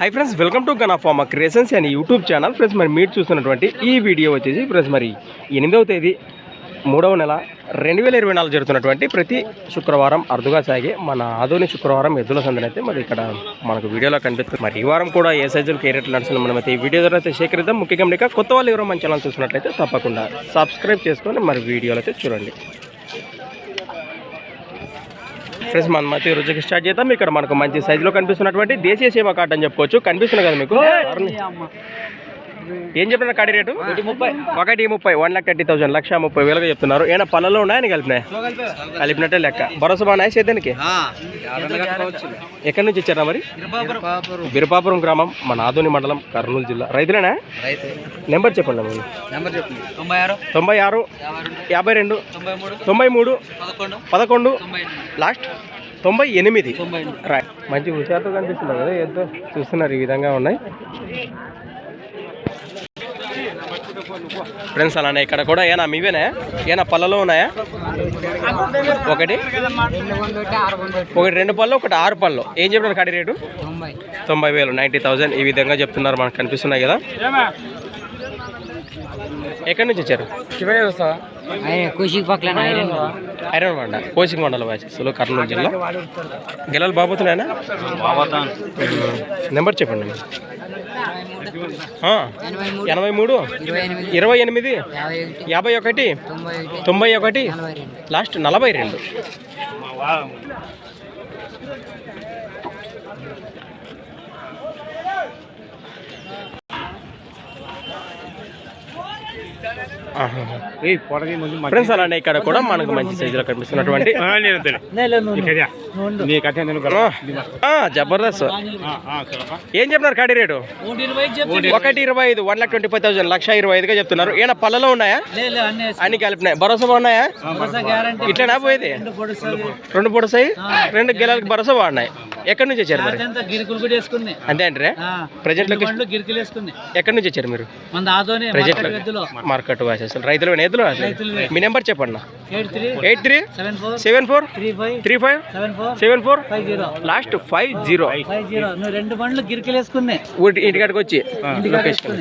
Hi friends welcome to Gana farmer creations అని YouTube channel friends మరి మీరు చూస్తున్నటువంటి ఈ వీడియో వచ్చేసి ఫ్రెండ్స్ మరి ఎనిమిదవ తేదీ మూడవ నెల రెండు వేల ఇరవై నాలుగు జరుగుతున్నటువంటి ప్రతి శుక్రవారం అరుదుగా సాగే మన ఆధునిక శుక్రవారం ఎద్దుల సందని అయితే మరి ఇక్కడ మనకు వీడియోలో కనిపిస్తుంది. మరి ఈ వారం కూడా ఏ సైజులు కేరెట్లు నడుస్తుంది మనం అయితే ఈ వీడియో ద్వారా అయితే సేకరిద్దాం. ముఖ్య గమనిక కొత్త వాళ్ళు ఎవరో మన ఛానల్ చూసినట్లయితే తప్పకుండా సబ్స్క్రైబ్ చేసుకొని మరి వీడియోలు అయితే చూడండి. ఫ్రెండ్స్ మనం అయితే ఈ రోజుకి స్టార్ట్ చేద్దాం. ఇక్కడ మనకు మంచి సైజులో కనిపిస్తున్నటువంటి దేశీయ సేవ కార్డ్ అని చెప్పుకోవచ్చు. కనిపిస్తుంది కదా మీకు? ఏం చెప్పిన కాడి రేటు? ఒకటి ముప్పై. వన్ లాక్ థర్టీ థౌసండ్ లక్ష ముప్పై వేలుగా చెప్తున్నారు. ఏమైనా పళ్ళలో ఉన్నాయని కలిపినాయి? కలిపినట్టే లెక్క. భరోసా బాగా సేద్యానికి ఎక్కడి నుంచి ఇచ్చారా మరి? బిరపాపురం. గ్రామం మన ఆదోని మండలం కర్నూలు జిల్లా. రైతులేనా? నెంబర్ చెప్పండి మీరు నెంబర్ చెప్పండి. తొంభై ఆరు. తొంభై ఆరు యాభై రెండు తొంభై మూడు పదకొండు. లాస్ట్ తొంభై ఎనిమిది. రైట్ మంచి హుషారుతో కనిపిస్తున్నారు కదా ఎంతో చూస్తున్నారు ఈ విధంగా ఉన్నాయి. ఫ్రెండ్స్ అలానే ఇక్కడ కూడా ఏనా మీవేనా? ఏనా పళ్ళలో ఉన్నాయా? ఒకటి. ఒకటి రెండు పళ్ళు ఒకటి ఆరు పళ్ళు. ఏం చెప్తున్నారు కడి రేటు? తొంభై. వేలు నైంటీ థౌజండ్. ఈ విధంగా చెప్తున్నారు మనకు కనిపిస్తున్నాయి కదా. ఎక్కడి నుంచి వచ్చారు? కుషికి పక్కన ఐరన్ ఐరన్ మండ కోచింగ్ మండల వాచెస్లో కర్నూలు జిల్లా. గెలలు బాబోతున్నాయనా నెంబర్ చెప్పండి. ఎనభై మూడు ఇరవై ఎనిమిది యాభై ఒకటి తొంభై ఒకటి లాస్ట్ నలభై రెండు. ఫ్రెండ్స్ అలానే ఇక్కడ కూడా మనకు మంచి సైజులో కనిపిస్తున్నటువంటి ఆ, జబర్దస్త్. ఏం చెప్తున్నారు కాడి రేటు? ఒకటి ఇరవై ఐదు one lakh twenty five thousand లక్ష ఇరవై ఐదుగా చెప్తున్నారు. ఏమైనా పళ్ళలో ఉన్నాయా? అన్ని కలిపినాయి. భరోసా బాగున్నాయా ఇట్లనా పోయేది? రెండు పొడుసాయి రెండు గెలలకి భరోసా బాగున్నాయి ఎక్కడి నుంచి వచ్చారు మరి? అంతే అంటే ప్రజెంట్ ఎక్కడి నుంచి వచ్చారు మీరు? ప్రజెంట్ మార్కెట్ వాసేస్తారు రైతులు రైతులవే. మీ నెంబర్ చెప్పండి. Eight three seven four three five seven four last five zero. రెండు బండ్లు గిరికలు వేసుకున్నాయి ఇంటికాడికి వచ్చి. లొకేషన్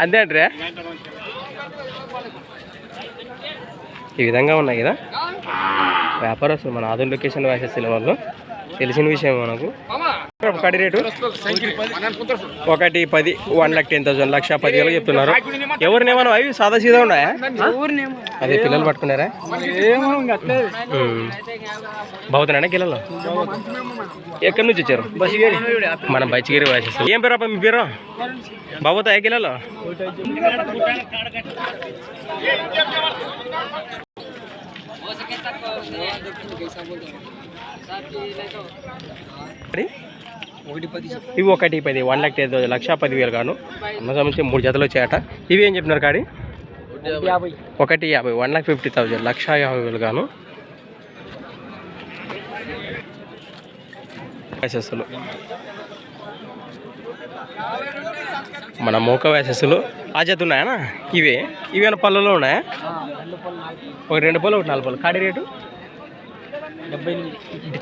అంతే అంటే ఈ విధంగా ఉన్నాయి కదా? వ్యాపారస్తులు మన ఆధునిక లొకేషన్ వేసేసిన వాళ్ళు తెలిసిన విషయం మనకు. ఒకటి రేటు? ఒకటి పది వన్ లాక్ టెన్ థౌసండ్ లక్ష పది వేలు చెప్తున్నారు. ఎవరినేమన్నా అవి సాదా సీదా ఉన్నాయా? అదే పిల్లలు పట్టుకున్నారా? బాగుతున్నాడా గిల్లలు? ఎక్కడి నుంచి వచ్చారు? మన బచ్చిగిరి వేసేస్తాం ఏం పేరు అప్ప మీ పేరు? బాబోతాయా గిల్లలు? పది ఇవి ఒకటి పది వన్ లాక్ టెన్ థౌసండ్ లక్ష పది వేలు గాను. అన్న సంబంధించి మూడు జతలు వచ్చాయట. ఇవి ఏం చెప్పినారు కాడి? ఒకటి యాభై వన్ లాక్ ఫిఫ్టీ థౌజండ్ లక్ష యాభై వేలు గాను. వ్యాసెస్సులు మన మూక వ్యాసెస్సులు ఆ జత ఉన్నాయనా? ఇవే? ఇవేనా పళ్ళలో ఉన్నాయా? ఒక రెండు పళ్ళు ఒకటి నాలుగు పళ్ళు. కాడి రేటు? డెబ్బై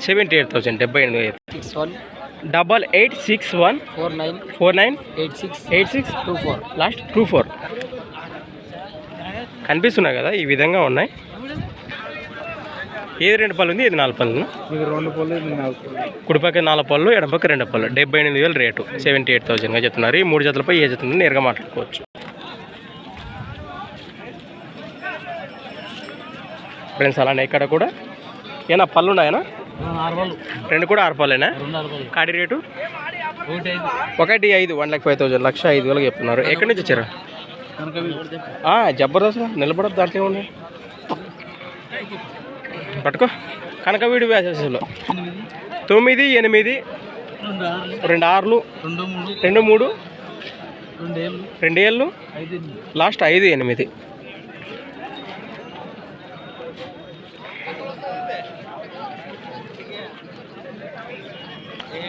సెవెంటీ ఎయిట్ థౌసండ్ డెబ్బై ఎనిమిది. Six one. Double eight six one four nine four nine eight six eight six two four. Last two four. కనిపిస్తున్నాయి కదా ఈ విధంగా ఉన్నాయి. ఏది రెండు పళ్ళు ఉంది ఇది నాలుగు పళ్ళు మీకు రెండు పళ్ళు కుడిపక్క నాలుగు పళ్ళు. ఎడపక్క రెండు పళ్ళు. డెబ్బై ఎనిమిది వేలు రేటు. సెవెంటీ ఎయిట్ థౌసండ్గా చెప్తున్నారు. ఈ మూడు జతలపై ఏ జత నేరుగా మాట్లాడుకోవచ్చు. ఫ్రెండ్స్ అలానే ఇక్కడ కూడా. ఏనా పళ్ళు ఉన్నాయనా? రెండు కూడా ఆరు పళ్ళేనా రెండు ఆరు పళ్ళు కాడి రేటు? ఒకటి ఐదు. వన్ లాక్ ఫైవ్ థౌసండ్ లక్ష ఐదు వేలకు చెప్తున్నారు. ఎక్కడి నుంచి వచ్చారు? జబర్దస్త్ నిలబడదు దాంట్లో ఉన్నాయి పట్టుకో. కనకవీడి వ్యాసెస్లో తొమ్మిది ఎనిమిది రెండు ఆరు రెండు ఆరులు రెండు మూడు. రెండు ఏళ్ళు. లాస్ట్ ఐదు ఎనిమిది.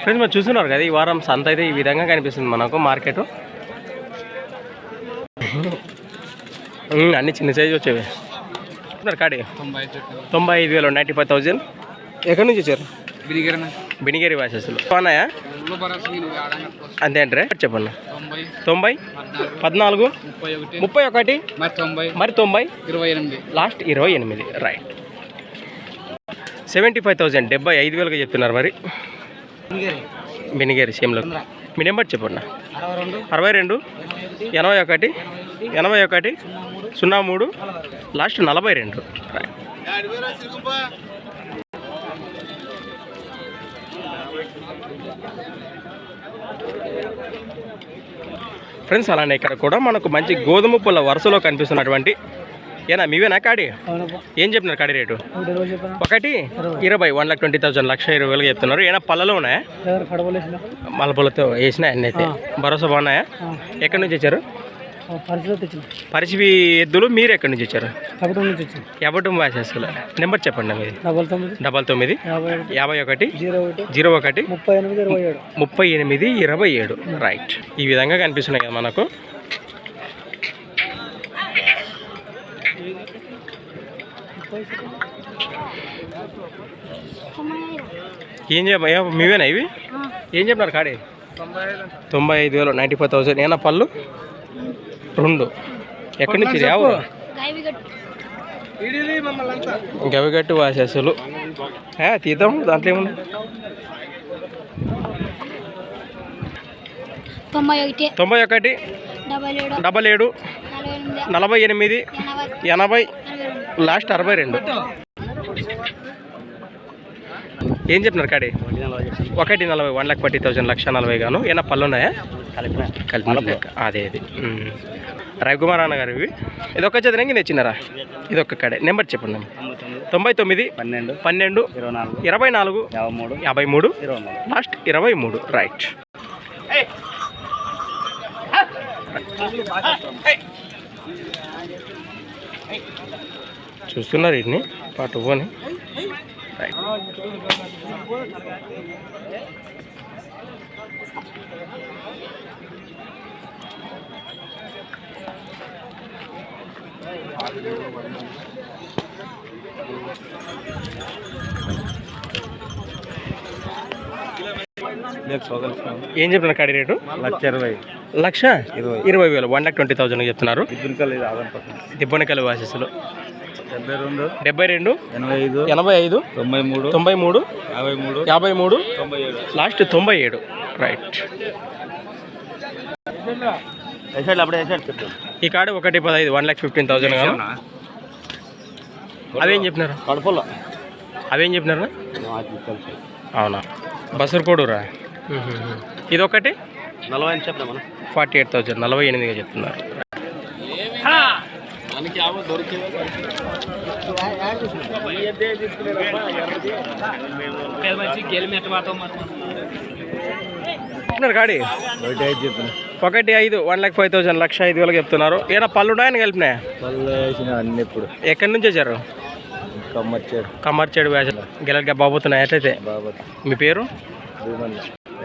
ఫ్రెండ్స్ మరి చూస్తున్నారు కదా ఈ వారం సంత అయితే ఈ విధంగా కనిపిస్తుంది మనకు మార్కెట్. అన్ని చిన్న సైజు వచ్చేవి. కాడి? తొంభై ఐదు వేలు నైంటీ ఫైవ్ థౌజండ్. ఎక్కడి నుంచి వచ్చారు? బినిగేరి వాసెస్లు. బాగున్నాయా? అంతే అంటే చెప్పండి. తొంభై పద్నాలుగు ముప్పై ఒకటి మరి తొంభై ఇరవై ఎనిమిది. లాస్ట్ ఇరవై ఎనిమిది రైట్. సెవెంటీ ఫైవ్ థౌజండ్ డెబ్బై ఐదు వేలుగా చెప్తున్నారు మరి. బినిగేరి. సేమ్లో మీ నెంబర్ చెప్పండి. అరవై రెండు ఎనభై ఒకటి ఎనభై ఒకటి సున్నా మూడు లాస్ట్ నలభై రెండు. ఫ్రెండ్స్ అలానే ఇక్కడ కూడా మనకు మంచి గోధుమ పుల్ల వరుసలో కనిపిస్తున్నటువంటి ఏనా మీవేనా కాడి? ఏం చెప్తున్నారు కాడి రేటు? ఒకటి ఇరవై వన్ లాక్ ట్వంటీ థౌసండ్ లక్ష ఇరవై వేలుగా చెప్తున్నారు. ఏమైనా పళ్ళలో ఉన్నాయా? మలపలతో వేసినా? అన్నీ అయితే. భరోసా బాగున్నాయా? ఎక్కడి నుంచి వచ్చారు? పరిచివి ఎద్దులు మీరు ఎక్కడి నుంచి వచ్చారు? ఎవటం వాసేస్తులు నెంబర్ చెప్పండి మీది డబల్ తొమ్మిది. డబల్ తొమ్మిది. యాభై ఒకటి. జీరో ఒకటి. ముప్పై ఎనిమిది ఇరవై ఏడు. రైట్. ఈ విధంగా కనిపిస్తున్నాయి కదా మనకు. ఏం చెప్ప మీవేనా ఇవి? ఏం చెప్పినారు కాడే? తొంభై ఐదు వేలు నైంటీ ఫైవ్ థౌసండ్. ఏనా పళ్ళు? రెండు. ఎక్కడి నుంచి? ఎవరు గవిగట్టు వాసేసులు. ఏ, తీద్దాం. దాంట్లో ఏముంది? తొంభై ఒకటి. డబల్ ఏడు. నలభై ఎనిమిది. ఎనభై. లాస్ట్ అరవై రెండు. ఏం చెప్తున్నారు కాడి? ఒకటి నలభై వన్ లాక్ ఫార్టీ థౌసండ్ లక్ష నలభై గాను. ఏమైనా పళ్ళు ఉన్నాయా కలిపి. అదే అది. రవికుమార్ అన్న గారు ఇవి. ఇది ఒక్క చేతి రంగి తెచ్చినారా? ఇది ఒక్క కాడే. నెంబర్ చెప్పండి తొంభై తొమ్మిది. పన్నెండు. పన్నెండు ఇరవై నాలుగు. ఇరవై నాలుగు యాభై మూడు. యాభై మూడు ఇరవై మూడు. లాస్ట్ ఇరవై మూడు. రైట్ చూస్తున్నారు వీటిని. పాటు పోని ఏం చెప్తున్నారు కాడి రేటు? లక్ష ఇరవై. లక్ష? ఇరవై. వేలు. వన్ లాక్ ట్వంటీ థౌసండ్ చెప్తున్నారు. దిబ్బనికల వాసెస్లు డెబ్బై రెండు డెబ్బై రెండు ఎనభై ఐదు ఎనభై ఐదు తొంభై మూడు తొంభై మూడు యాభై మూడు యాభై మూడు తొంభై ఏడు. లాస్ట్ తొంభై ఏడు. రైట్ ఈ కార్డు ఒకటి పదహైదు వన్ లాక్ ఫిఫ్టీన్ థౌసండ్ కాదు? అవేం చెప్పినారు? కడుపులో. అవేం చెప్పినారు? అవునా? బసరు కోడూరా? ఇది ఒకటి నలభై ఫార్టీ ఎయిట్ థౌసండ్ నలభై ఎనిమిదిగా చెప్తున్నారు. మనకి ఆమె దొరికింది గాడి ఒకటి ఐదు చెప్పిన ఒకటి ఐదు వన్ లాక్ ఫైవ్ థౌసండ్ లక్ష ఐదు వేలకు చెప్తున్నారు. ఏమైనా పళ్ళు ఉన్నాయని కలిపినా పళ్ళు వేసిన అన్ని ఇప్పుడు. ఎక్కడి నుంచి వచ్చారు? కమ్మచ్చాడు కమర్చేడు వేస గెలగా బాబోతున్నాయి ఎట్లయితే? బాబా మీ పేరు?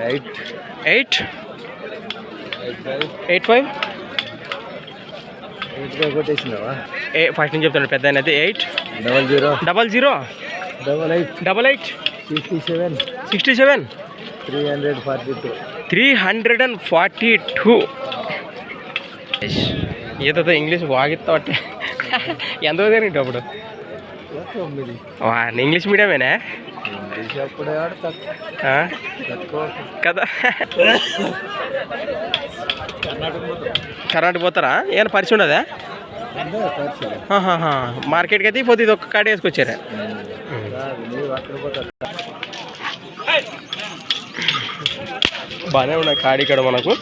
Eight. Eight? Eight five eight five eight five కొట్టేసినావా ఏ ఫస్ట్ నుంచి చెప్తాను పెద్ద అయితే eight. Double zero. Double zero. Double eight. Double eight. Sixty seven. Sixty seven. Three hundred forty two. Three hundred and forty two. ఏదో English బాగిస్తా అంటే ఎంత అప్పుడు ఇంగ్లీష్ మీడియమేనా? అప్పుడే కదా కర్ణాటక పోతారా ఏమైనా పరిచయం ఉండదా మార్కెట్కి అయితే పోతే ఇది ఒక్క కాడ వేసుకొచ్చారా బాగానే ఉన్నాయి కాడి ఇక్కడ మనకు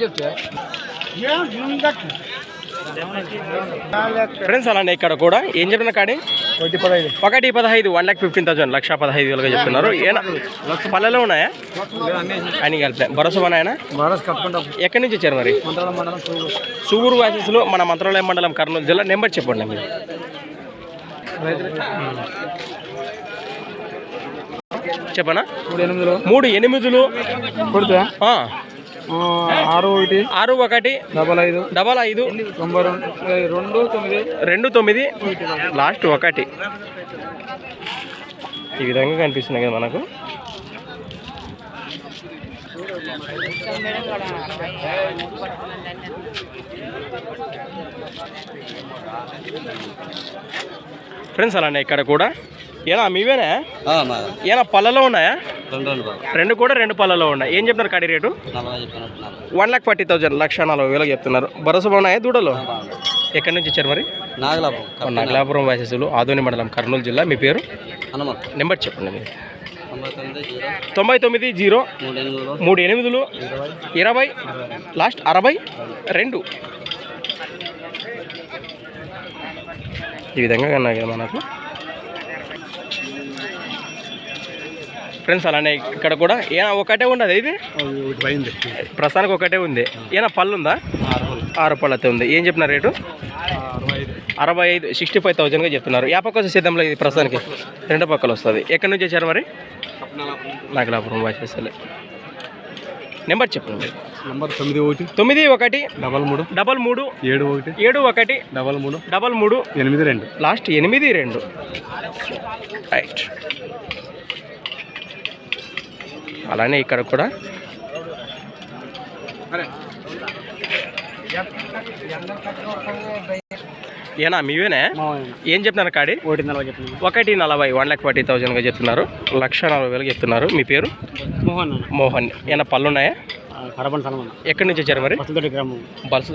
చెప్తా ఫ్రెండ్స్ అలానే ఇక్కడ కూడా. ఏం చెప్పిన కాడి? ఒకటి పదహైదు. వన్ లాక్ ఫిఫ్టీన్ థౌసండ్ లక్ష పదహైదు వేలుగా చెప్తున్నారు. ఏనా? పల్లెలో ఉన్నాయా? అని కలిపా భరోసా కట్టుకుంటాం. ఎక్కడి నుంచి వచ్చారు మరి? సూగూరు వాసెస్లో మన మంత్రాలయం మండలం కర్నూలు జిల్లా. నెంబర్ చెప్పండి మీరు. చెప్పనా? మూడు ఎనిమిదిలో. ఆరు ఒకటి ఆరు ఒకటి డబల్ ఐదు డబల్ ఐదు తొంభై రెండు తొమ్మిది రెండు తొమ్మిది లాస్ట్ ఒకటి. ఈ విధంగా కనిపిస్తున్నాయి కదా మనకు. ఫ్రెండ్స్ అలానే ఇక్కడ కూడా ఏనా మీవేనా? ఏనా పళ్ళలో ఉన్నాయా? రెండు కూడా రెండు పళ్ళలో ఉన్నాయి. ఏం చెప్తున్నారు కడి rate? One lakh forty thousand లక్ష నలభై వేలకు చెప్తున్నారు. భరోసా ఉన్నాయా దూడలు? ఎక్కడి నుంచి వచ్చారు మరి? నాగలాభం నాగలాపురం వాసస్సులు ఆదోని మండలం కర్నూలు జిల్లా. మీ పేరు? నెంబర్ చెప్పండి మీరు. తొంభై తొమ్మిది జీరో. మూడు ఎనిమిదిలో. ఇరవై. లాస్ట్ అరవై. రెండు. ఈ విధంగా కన్నా కదా మనకు. ఫ్రెండ్స్ అలానే ఇక్కడ కూడా. ఏనా ఒకటే ఉన్నది ఇది? ప్రస్తుతానికి ఒకటే ఉంది. ఏనా పళ్ళు ఉందా? ఆరు పళ్ళు అయితే ఉంది. ఏం చెప్పిన రేటు? అరవై ఐదు సిక్స్టీ ఫైవ్ థౌజండ్గా చెప్తున్నారు. యా పక్క సిద్ధంలో ఇది ప్రస్తుతానికి? రెండు పక్కలు వస్తుంది. ఎక్కడి నుంచి వచ్చారు మరి? నాగలాపురం వాచేసలే నెంబర్ చెప్పండి. నంబర్ తొమ్మిది ఒకటి. తొమ్మిది ఒకటి. డబల్ మూడు. డబల్ మూడు. ఏడు ఒకటి. ఏడు ఒకటి. డబల్ మూడు. డబల్ మూడు. ఎనిమిది రెండు. లాస్ట్ ఎనిమిది రెండు. రైట్ అలానే ఇక్కడ కూడా. ఏనా మీవేనా? ఏం చెప్తున్నారు కాడి? ఒకటి నలభై చెప్పిన ఒకటి నలభై వన్ లాక్ ఫార్టీ థౌజండ్గా చెప్తున్నారు. లక్ష నలభై వేలకు చెప్తున్నారు. మీ పేరు? మోహన్ మోహన్. ఏమైనా పళ్ళు ఉన్నాయా ఎక్కడి నుంచి వచ్చారు మరి? గ్రామం. బస్సు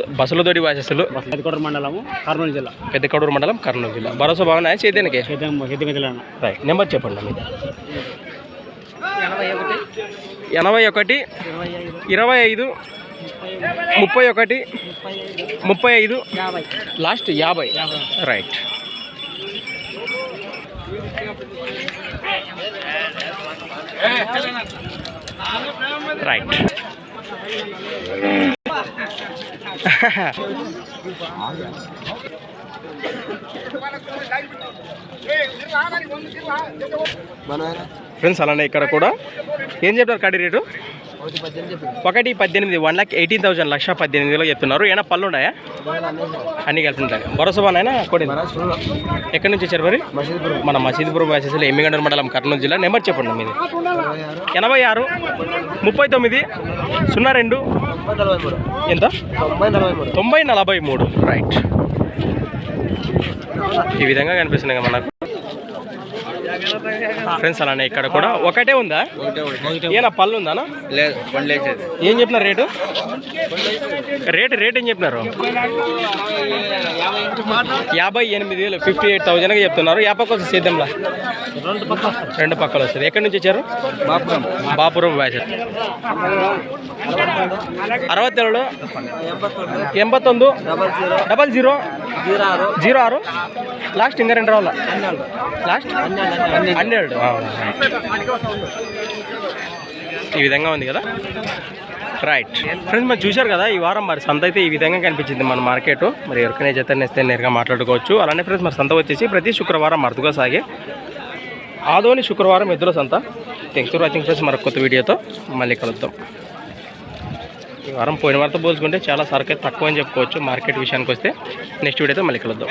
వాసస్సులు బస్సు పెద్దకోట మండలము కర్నూలు జిల్లా. పెద్ద కడూరు మండలం కర్నూలు జిల్లా. భరోసా బాగున్నాయా? చేద్దానికి రైట్. నెంబర్ చెప్పండి ఎనభై ఒకటి. ఇరవై ఐదు ముప్పై ఒకటి ముప్పై ఐదు. లాస్ట్ యాభై. రైట్. రైట్. ఫ్రెండ్స్ అలానే ఇక్కడ కూడా. ఏం చెప్తారు కడి రేటు? ఒకటి పద్దెనిమిది వన్ ల్యాక్ ఎయిటీన్ థౌసండ్ లక్ష పద్దెనిమిదిలో చెప్తున్నారు. ఏమైనా పళ్ళు ఉన్నాయా? అన్ని కలిపి ఉంటాయి భరోసా కొడింది ఎక్కడి నుంచి వచ్చారు మరి? మన మసీదుపురం వాసేసలు ఎమ్మిగండ మండలం కర్నూలు జిల్లా. నెంబర్ చెప్పండి మీది. ఎనభై ఆరు ముప్పై తొమ్మిది సున్నా రెండు. ఎంత? తొంభై నలభై మూడు. రైట్. ఈ విధంగా కనిపిస్తున్నాయి మనకు. ఫ్రెండ్స్ అలానే ఇక్కడ కూడా ఒకటే ఉందా? ఏనా పళ్ళు ఉందానా? లేదు బండి లేచేది. ఏం చెప్పినారు రేటు? రేటు రేట్ ఏం చెప్పినారు? యాభై ఎనిమిది వేలు ఫిఫ్టీ ఎయిట్ థౌజండ్గా చెప్తున్నారు. యాభై కోసం సిద్ధంలా? రెండు పక్కలు వస్తుంది. ఎక్కడి నుంచి వచ్చారు? బాపురం. బాపురం బ్యాచ్. అరవై ఏళ్ళు ఎంబై డబల్ జీరో? జీరో ఆరు? లాస్ట్ ఇంకా రెండు రావాల? లాస్ట్? హండ్రెడ్ ఈ విధంగా ఉంది కదా? రైట్ ఫ్రెండ్స్ మరి చూశారు కదా ఈ వారం మరి సంత అయితే ఈ విధంగా కనిపించింది మన మార్కెట్ మరి ఎవరికైనా జత నేస్తే నేరుగా మాట్లాడుకోవచ్చు. అలానే ఫ్రెండ్స్ మరి సంత వచ్చేసి ప్రతి శుక్రవారం మరుదుగా సాగే ఆదోని శుక్రవారం ఎదురు సంత. థ్యాంక్స్ ఫర్ వాచింగ్ ఫ్రెండ్స్ మరొక కొత్త వీడియోతో మళ్ళీ కలుద్దాం. ఈ వారం పోయిన వారితో పోల్చుకుంటే చాలా సరుకు అయితే తక్కువ అని చెప్పుకోవచ్చు మార్కెట్ విషయానికి వస్తే. నెక్స్ట్ వీడియోతో మళ్ళీ కలుద్దాం.